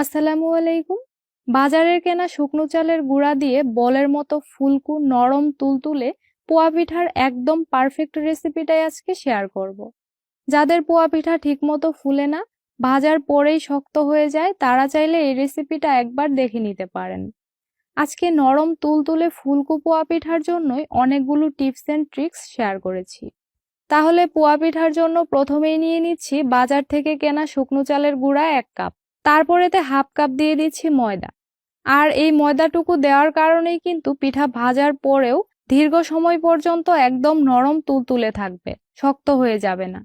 আসসালামু আলাইকুম। বাজারের কেনা শুকনো চালের গুঁড়া দিয়ে বলের মতো ফুলকু নরম তুলতুলে পোয়া পিঠার একদম পারফেক্ট রেসিপিটাই আজকে শেয়ার করব। যাদের পোয়া পিঠা ঠিকমতো ফুলে না, ভাজার পরেই শক্ত হয়ে যায়, তারা চাইলে এই রেসিপিটা একবার দেখে নিতে পারেন। আজকে নরম তুলতুলে ফুলকু পোয়া পিঠার জন্যই অনেকগুলো টিপস এন্ড ট্রিক্স শেয়ার করেছি। তাহলে পোয়া পিঠার জন্য প্রথমেই নিয়ে নিচ্ছি বাজার থেকে কেনা শুকনো চালের গুঁড়া এক কাপ। তারপরেতে হাফ কাপ দিয়ে দিচ্ছি ময়দা। আর এই ময়দাটুকু দেওয়ার কারণেই কিন্তু পিঠা ভাজার পরেও দীর্ঘ সময় পর্যন্ত একদম নরম তুলতুলে থাকবে, শক্ত হয়ে যাবে না।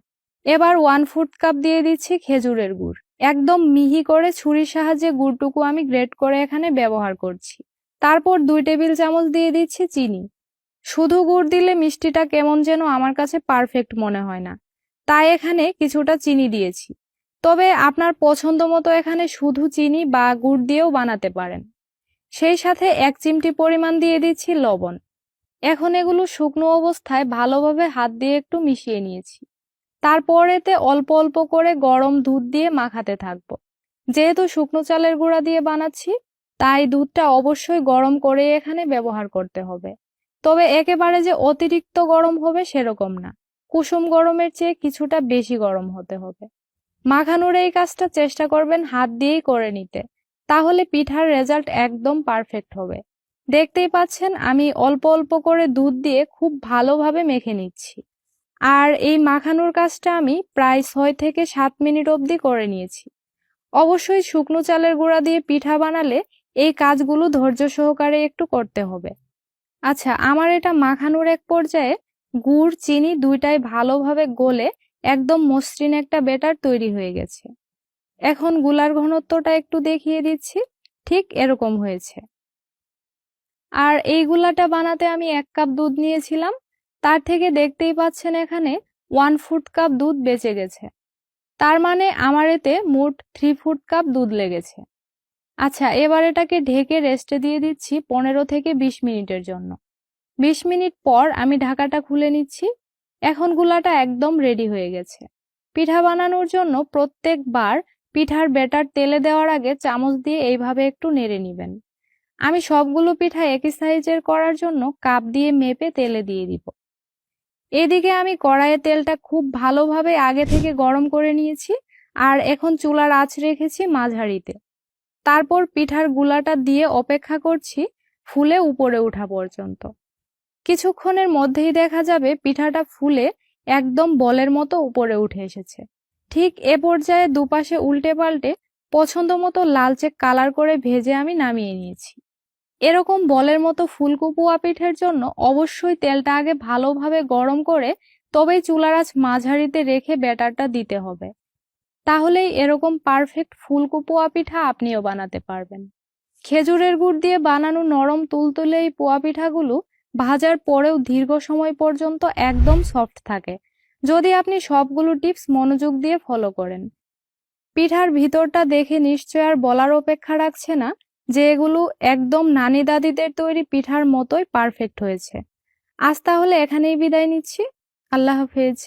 এবার ওয়ান ফুট কাপ দিয়ে দিচ্ছি খেজুরের গুড়। একদম মিহি করে ছুরির সাহায্যে গুড়টুকু আমি গ্রেট করে এখানে ব্যবহার করছি। তারপর দুই টেবিল চামচ দিয়ে দিচ্ছি চিনি। শুধু গুড় দিলে মিষ্টিটা কেমন যেন আমার কাছে পারফেক্ট মনে হয় না। তাই এখানে কিছুটা চিনি দিয়েছি। তবে আপনার পছন্দ মতো এখানে শুধু চিনি বা গুড় দিয়েও বানাতে পারেন। সেই সাথে এক চিমটি পরিমাণ দিয়ে দিচ্ছি লবণ। এখন এগুলো শুকনো অবস্থায় ভালোভাবে হাত দিয়ে একটু মিশিয়ে নিয়েছি। তারপর এতে অল্প অল্প করে গরম দুধ দিয়ে মাখাতে থাকব। যেহেতু শুকনো চালের গুঁড়া দিয়ে বানাচ্ছি, তাই দুধটা অবশ্যই গরম করে এখানে ব্যবহার করতে হবে। তবে একেবারে যে অতিরিক্ত গরম হবে সেরকম না। কুসুম গরমের চেয়ে কিছুটা বেশি গরম হতে হবে। মাখানোর এই কাজটা চেষ্টা করবেন হাত দিয়েই করে নিতে। তাহলে পিঠার রেজাল্ট একদম পারফেক্ট হবে। দেখতেই পাচ্ছেন, আমি অল্প অল্প করে দুধ দিয়ে খুব ভালোভাবে মেখে নিচ্ছি। আর এই মাখানোর কাজটা আমি প্রায় ছয় থেকে সাত মিনিট অবধি করে নিয়েছি। অবশ্যই শুকনো চালের গুঁড়া দিয়ে পিঠা বানালে এই কাজগুলো ধৈর্য সহকারে একটু করতে হবে। আচ্ছা আমার এটা মাখানোর এক পর্যায়ে গুড়, চিনি দুইটাই ভালোভাবে গলে একদম মসৃণ একটা ব্যাটার তৈরি হয়ে গেছে। এখনগুলার ঘনত্বটা একটু দেখিয়ে দিচ্ছি, ঠিক এরকম হয়েছে। আর এই গুলাটা বানাতে আমি এক কাপ দুধ নিয়েছিলাম, তার থেকে দেখতেই পাচ্ছেন এখানে ওয়ান ফুট কাপ দুধ বেঁচে গেছে। তার মানে আমার এতে মোট থ্রি ফুট কাপ দুধ লেগেছে। আচ্ছা এবার এটাকে ঢেকে রেস্টে দিয়ে দিচ্ছি পনেরো থেকে বিশ মিনিটের জন্য। বিশ মিনিট পর আমি ঢাকাটা খুলে নিচ্ছি। এখন গুলাটা একদম রেডি হয়ে গেছে। পিঠা বানানোর জন্য প্রত্যেকবার পিঠার ব্যাটার তেলে দেওয়ার আগে চামচ দিয়ে এইভাবে একটু নেড়ে নেবেন। আমি সবগুলো পিঠা একই সাইজের করার জন্য কাপ দিয়ে মেপে তেলে দিয়ে দিব। এদিকে আমি কড়াইয়ে তেলটা খুব ভালোভাবে আগে থেকে গরম করে নিয়েছি আর এখন চুলার আঁচ রেখেছি মাঝারিতে। তারপর পিঠার গুলাটা দিয়ে অপেক্ষা করছি ফুলে উপরে ওঠা পর্যন্ত। কিছুক্ষণের মধ্যেই দেখা যাবে পিঠাটা ফুলে একদম বলের মতো উপরে উঠে এসেছে। ঠিক এ পর্যায়ে দুপাশে উল্টে পাল্টে পছন্দ মতো লালচে কালার করে ভেজে আমি নামিয়ে নিয়েছি। এরকম বলের মতো ফুলকুপুয়া পিঠের জন্য অবশ্যই তেলটা আগে ভালোভাবে গরম করে তবেই চুলার মাঝারিতে রেখে ব্যাটারটা দিতে হবে। তাহলেই এরকম পারফেক্ট ফুলকুপুয়া পিঠা আপনিও বানাতে পারবেন। খেজুরের গুড় দিয়ে বানানো নরম তুলতুলে এই পোয়া পিঠাগুলো ভাজার পরেও দীর্ঘ সময় পর্যন্ত একদম সফট থাকে। যদি আপনি সবগুলো টিপস মনোযোগ দিয়ে ফলো করেন। পিঠার ভিতরটা দেখে নিশ্চয় আর বলার অপেক্ষা রাখছে না যে এগুলো একদম নানি দাদিদের তৈরি পিঠার মতোই পারফেক্ট হয়েছে। আজ তাহলে এখানেই বিদায় নিচ্ছি। আল্লাহ হাফেজ।